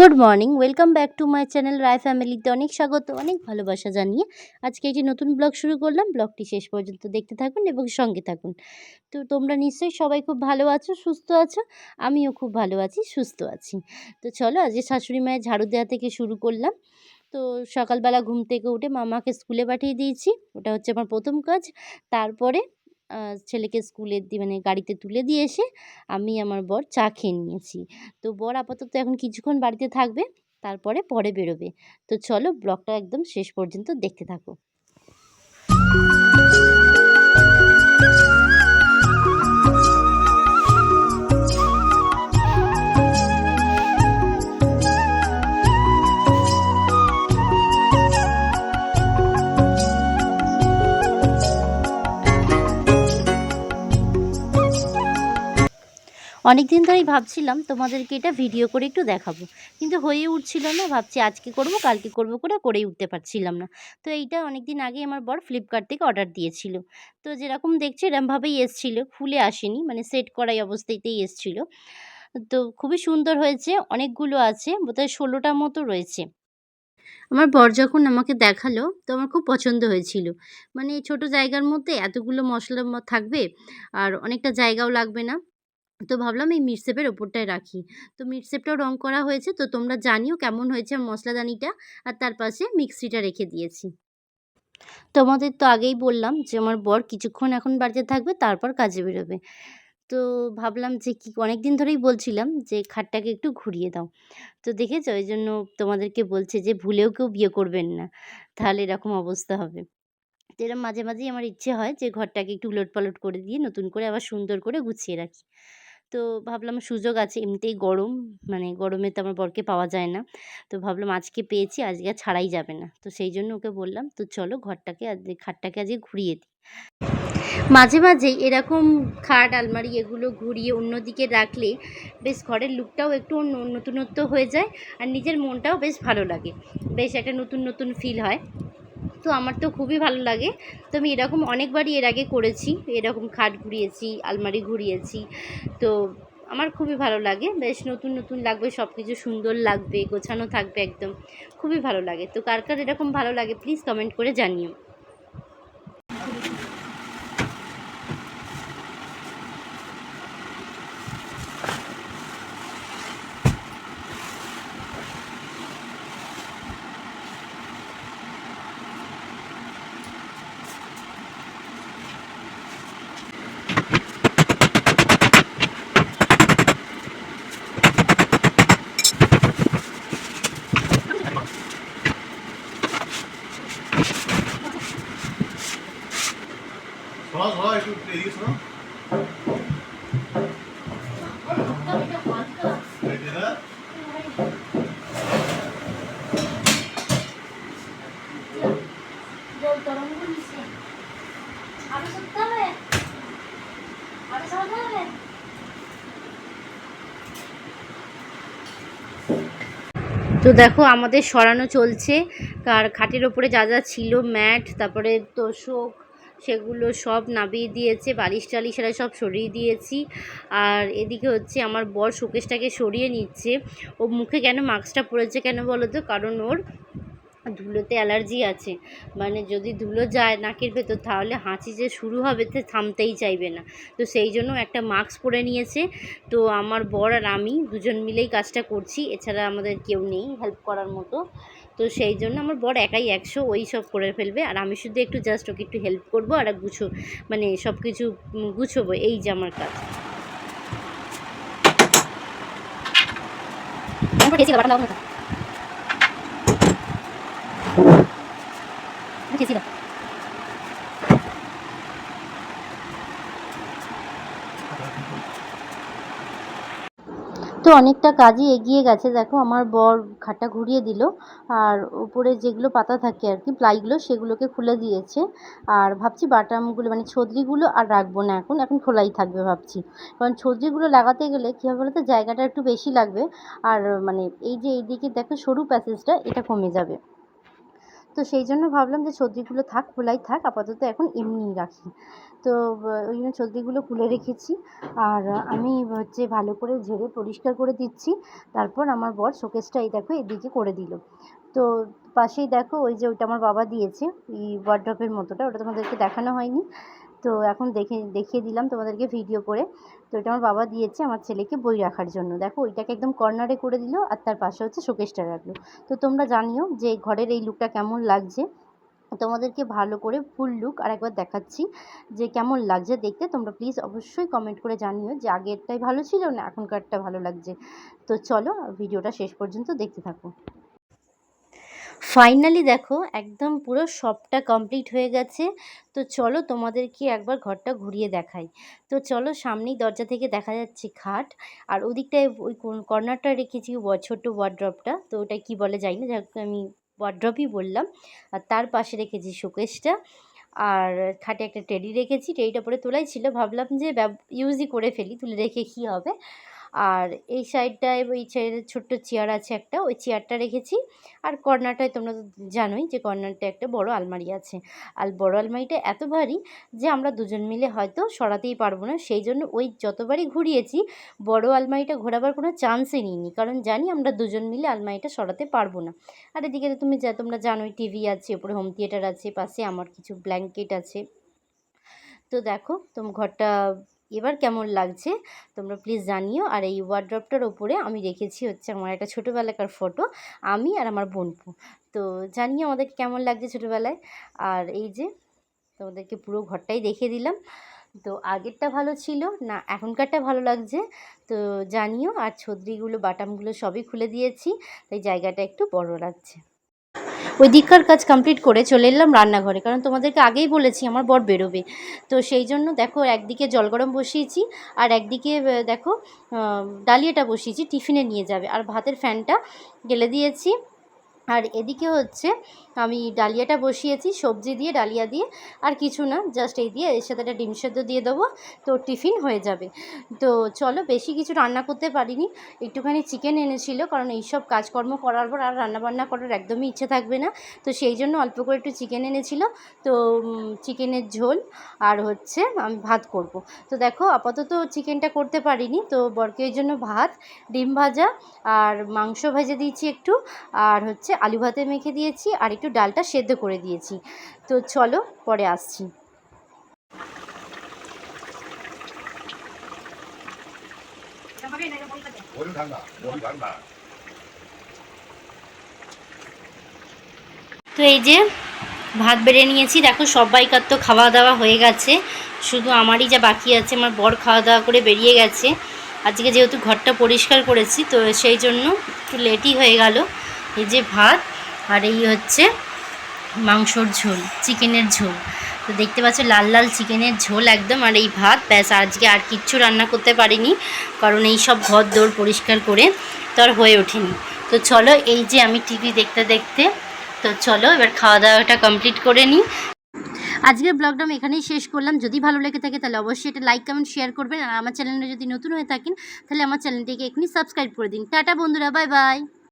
Good morning, welcome back to my channel Roy ফ্যামিলিতে অনেক স্বাগত, অনেক ভালোবাসা জানিয়ে। আজকে একটি নতুন ব্লগ শুরু করলাম, ব্লগটি শেষ পর্যন্ত দেখতে থাকুন এবং সঙ্গে থাকুন। তো তোমরা নিশ্চয়ই সবাই খুব ভালো আছো, সুস্থ আছো? আমিও খুব ভালো আছি, সুস্থ আছি। তো চলো, আজকে শাশুড়ি মায়ের ঝাড়ু দেওয়া থেকে শুরু করলাম। তো সকালবেলা ঘুম থেকে উঠে মামাকে স্কুলে পাঠিয়ে দিয়েছি, ওটা হচ্ছে আমার প্রথম কাজ। তারপরে ছেলেকে স্কুলে দিয়ে মানে গাড়িতে তুলে দিয়ে এসে আমি আমার বর চা খেয়ে নিয়েছি। তো বর আপাতত এখন কিছুক্ষণ বাড়িতে থাকবে, তারপরে পরে বেরোবে। তো চলো ব্লগটা একদম শেষ পর্যন্ত দেখতে থাকো। অনেক দিন ধরেই ভাবছিলাম তোমাদেরকে এটা ভিডিও করে একটু দেখাবো। কিন্তু হয়ে উঠছিল না, ভাবছি আজকে করব, কালকে করব করে করেই উঠতে পারছিলাম না। তো এইটা অনেক দিন আগে আমার বর ফ্লিপকার্ট থেকে অর্ডার দিয়েছিল। তো যেরকম দেখছি এরমভাবেই এসছিল, খুলে আসেনি মানে সেট করাই অবস্থাতেই এসছিল। তো খুবই সুন্দর হয়েছে, অনেকগুলো আছে, বোধহয় ষোলোটা মতো রয়েছে। আমার বর যখন আমাকে দেখাল, তো আমার খুব পছন্দ হয়েছিল। মানে ছোটো জায়গার মধ্যে এতগুলো মশলা থাকবে, আর অনেকটা জায়গাও লাগবে না। তো ভাবলাম এই মিটসেপের ওপরটায় রাখি। তো মিটসেপটাও রং করা হয়েছে, তো তোমরা জানিও কেমন হয়েছে মশলাদানিটা, আর তার পাশে মিক্সিটা রেখে দিয়েছি। তোমাদের তো আগেই বললাম যে আমার বর কিছুক্ষণ এখন বাড়িতে থাকবে, তারপর কাজে বেরোবে। তো ভাবলাম যে কি অনেক দিন ধরেই বলছিলাম যে খাটটাকে একটু ঘুরিয়ে দাও। তো দেখেছ? ওই জন্য তোমাদেরকে বলছে যে ভুলেও কেউ বিয়ে করবেন না, তাহলে এরকম অবস্থা হবে। তো এরম মাঝে মাঝেই আমার ইচ্ছে হয় যে ঘরটাকে একটু উলট পালট করে দিয়ে নতুন করে আবার সুন্দর করে গুছিয়ে রাখি। তো ভাবলাম সুযোগ আছে, এমনিতেই গরম। মানে গরমে তো আমার বরকে পাওয়া যায় না। তো ভাবলাম আজকে পেয়েছি, আজকে আর ছাড়াই যাবে না। তো সেই জন্য ওকে বললাম, তো চলো ঘরটাকে আজ, খাটটাকে আজকে ঘুরিয়ে দিই। মাঝে মাঝে এরকম খাট, আলমারি এগুলো ঘুরিয়ে অন্যদিকে রাখলে বেশ ঘরের লুকটাও একটু অন্য, নতুনত্ব হয়ে যায় আর নিজের মনটাও বেশ ভালো লাগে। বেশ একটা নতুন নতুন ফিল হয়। তো আমার তো খুবই ভালো লাগে। তো আমি এরকম অনেকবারই এর আগে করেছি। এরকম খাট ঘুরিয়েছি, আলমারি ঘুরিয়েছি। তো আমার খুবই ভালো লাগে। বেশ নতুন নতুন লাগবে সব কিছু সুন্দর লাগবে, গোছানো থাকবে একদম। খুবই ভালো লাগে। তো কার কার এরকম ভালো লাগে প্লিজ কমেন্ট করে জানিও শোনা শোনা একটু তো দেখো আমাদের সরানো চলছে। আর খাটের ওপরে যা যা ছিল ম্যাট তারপরে তোষক সেগুলো সব নামিয়ে দিয়েছে, বালিশ টালিশ এরা সব সরিয়ে দিয়েছি। আর এদিকে হচ্ছে আমার বর শোকেশটাকে সরিয়ে নিচ্ছে। ও মুখে কেন মাস্কটা পরেছে কেন বলো তো? কারণ ওর ধুলোতে অ্যালার্জি আছে। মানে যদি ধুলো যায় নাকের ভেতর, তাহলে হাঁচি যে শুরু হবে তো থামতেই চাইবে না। তো সেই জন্য একটা মাস্ক পরে নিয়েছে। তো আমার বর আর আমি দুজন মিলেই কাজটা করছি। এছাড়া আমাদের কেউ নেই হেল্প করার মতো। তো সেই জন্য আমার বর একাই একশো, ওই সব করে ফেলবে। আর আমি শুধু একটু জাস্ট ওকে একটু হেল্প করব আর গুছো মানে সব কিছু গুছোবো। এই যে আমার কাজ। তো অনেকটা কাজই এগিয়ে গেছে, দেখো আমার বর খাটটা ঘুরিয়ে দিল, আর উপরে যেগুলো পাতা থাকে আর কি, প্লাইগুলো সেগুলোকে খুলে দিয়েছে, আর ভাবছি বাটামগুলো মানে ছদ্রিগুলো আর রাখব না এখন এখন খোলাই থাকবে ভাবছি। কারণ ছদ্রিগুলো লাগাতে গেলে কী হবে বলো তো জায়গাটা একটু বেশি লাগবে, আর মানে এই যে এইদিকে দেখো সরু প্যাসেজটা, এটা কমে যাবে। তো সেই জন্য ভাবলাম যে ছদ্রিগুলো থাক, খোলাই থাক, আপাতত এখন এমনিই রাখি। তো ওই জন্য ছদ্রিগুলো খুলে রেখেছি। আর আমি হচ্ছে ভালো করে ঝেড়ে পরিষ্কার করে দিচ্ছি। তারপর আমার বর শোকেসটা এই দেখো এদিকে করে দিল। তো পাশেই দেখো ওই যে ওইটা আমার বাবা দিয়েছে এই ওয়ার্ড্রপের মতোটা, ওটা তোমাদেরকে দেখানো হয়নি। তো এখন দেখে, দেখিয়ে দিলাম তোমাদেরকে ভিডিও করে। তো এটা আমার বাবা দিয়েছে আমার ছেলেকে বই রাখার জন্য। দেখো, ওইটাকে একদম কর্নারে করে দিল আর তার পাশে হচ্ছে শোকেসটা রাখল। তো তোমরা জানিও যে ঘরের এই লুকটা কেমন লাগছে? তোমাদেরকে ভালো করে ফুল লুক আর একবার দেখাচ্ছি যে কেমন লাগছে দেখতে। তোমরা প্লিজ অবশ্যই কমেন্ট করে জানিও যে আগেরটাই ভালো ছিল না এখনকারটা ভালো লাগছে। তো চলো ভিডিওটা শেষ পর্যন্ত দেখতে থাকো। ফাইনালি দেখো, একদম পুরো সবটা কমপ্লিট হয়ে গেছে। তো চলো তোমাদেরকে একবার ঘরটা ঘুরিয়ে দেখাই। তো চলো সামনেই দরজা থেকে দেখা যাচ্ছে খাট। আর ওদিকটায় ওই কর্নারটা রেখেছি ছোট্ট ওয়ার্ড্রপটা তো ওটা কি বলে যাই না যাক আমি ওয়ার্ড্রপই বললাম। আর তার পাশে রেখেছি শোকেসটা আর খাটে একটা টেডি রেখেছি। টেডিটা পরে তোলাই ছিল, ভাবলাম যে ইউজই করে ফেলি, তুলে রেখে কী হবে? আর এই সাইডটায় ওই সাইডে ছোট্ট চেয়ার আছে একটা, ওই চেয়ারটা রেখেছি। আর কর্নারটায় তোমরা তো জানোই যে কর্নারটা একটা বড় আলমারি আছে। আর বড় আলমারিটা এত ভারী যে আমরা দুজন মিলে হয়তো সরাতেই পারব না। সেই জন্য ওই যতবারই ঘুরিয়েছি, বড় আলমারিটা ঘোরাবার কোনো চান্সই নিইনি। কারণ জানি আমরা দুজন মিলে আলমারিটা সরাতে পারব না। আর এদিকে তুমি যা, তোমরা জানোই টিভি আছে, ওপরে হোম থিয়েটার আছে, পাশে আমার কিছু ব্ল্যাঙ্কেট আছে। তো দেখো, তোম ঘরটা এবার কেমন লাগছে, তোমরা প্লিজ জানিও। আর এই ওয়ার্ড্রপটার ওপরে আমি রেখেছি হচ্ছে আমার একটা ছোটোবেলাকার ফটো আমি আর আমার বোনপু। তো জানিও আমাদেরকে কেমন লাগছে ছোটোবেলায়। আর এই যে, তোমাদেরকে পুরো ঘরটাই দেখিয়ে দিলাম। তো আগেরটা ভালো ছিল, না এখনকারটা ভালো লাগছে। তো জানিও, আর ছদ্রিগুলো, বাটামগুলো সবই খুলে দিয়েছি, তাই জায়গাটা একটু বড় লাগছে। ওই দিককার কাজ কমপ্লিট করে চলে এলাম রান্নাঘরে। কারণ তোমাদেরকে আগেই বলেছি, আমার বর বেরোবে। তো সেই জন্য দেখো একদিকে জল গরম বসিয়েছি, আর একদিকে দেখো ডালিয়াটা বসিয়েছি, টিফিনে নিয়ে যাবে। আর ভাতের ফ্যানটা গেলে দিয়েছি। আর এদিকে হচ্ছে আমি ডালিয়াটা বসিয়েছি, সবজি দিয়ে, ডালিয়া দিয়ে, আর কিছু না জাস্ট এই দিয়ে এর সাথে একটা ডিম সেদ্ধ দিয়ে দেবো, তো টিফিন হয়ে যাবে। তো চলো, বেশি কিছু রান্না করতে পারিনি, একটুখানি চিকেন এনেছিল, কারণ এইসব কাজকর্ম করার পর আর রান্নাবান্না করার একদমই ইচ্ছে থাকবে না, তো সেই জন্য অল্প করে একটু চিকেন এনেছিল, তো চিকেনের ঝোল, আর হচ্ছে আমি ভাত করব। তো দেখো, আপাতত চিকেনটা করতে পারিনি, তো বরকে ওই জন্য ভাত, ডিম ভাজা, আর মাংস ভেজে দিয়েছি একটু, আর হচ্ছে আলু ভাতে মেখে দিয়েছি, আর একটু ডালটা সেদ্ধ করে দিয়েছি। তো চলো পরে আসছি। তো এই যে ভাত বেড়ে নিয়েছি, দেখো সবাইকার তো খাওয়া দাওয়া হয়ে গেছে। শুধু আমারই যা বাকি আছে, আমার বর খাওয়া দাওয়া করে বেরিয়ে গেছে। আজকে যেহেতু ঘরটা পরিষ্কার করেছি, তো সেই জন্য একটু লেটই হয়ে গেল। এই যে ভাত আর এই হচ্ছে মাংসর ঝোল, চিকেনের ঝোল। তো দেখতে পাচ্ছ, লাল লাল চিকেনের ঝোল একদম, আর এই ভাত, ব্যাস আজকে আর কিচ্ছু রান্না করতে পারিনি, কারণ এই সব ঘর দৌড় পরিষ্কার করে তো আর হয়ে ওঠেনি। তো চলো, এই যে আমি টিভি দেখতে দেখতে, তো চলো, এবার খাওয়া দাওয়াটা কমপ্লিট করে নিই। আজকের ব্লগটা আমি এখানেই শেষ করলাম। যদি ভালো লেগে থাকে, তাহলে অবশ্যই এটা লাইক কমেন্ট শেয়ার করবেন। আর আমার চ্যানেলটা যদি নতুন হয়ে থাকেন, তাহলে আমার চ্যানেলটিকে এখনই সাবস্ক্রাইব করে দিন। টাটা বন্ধুরা বাই বাই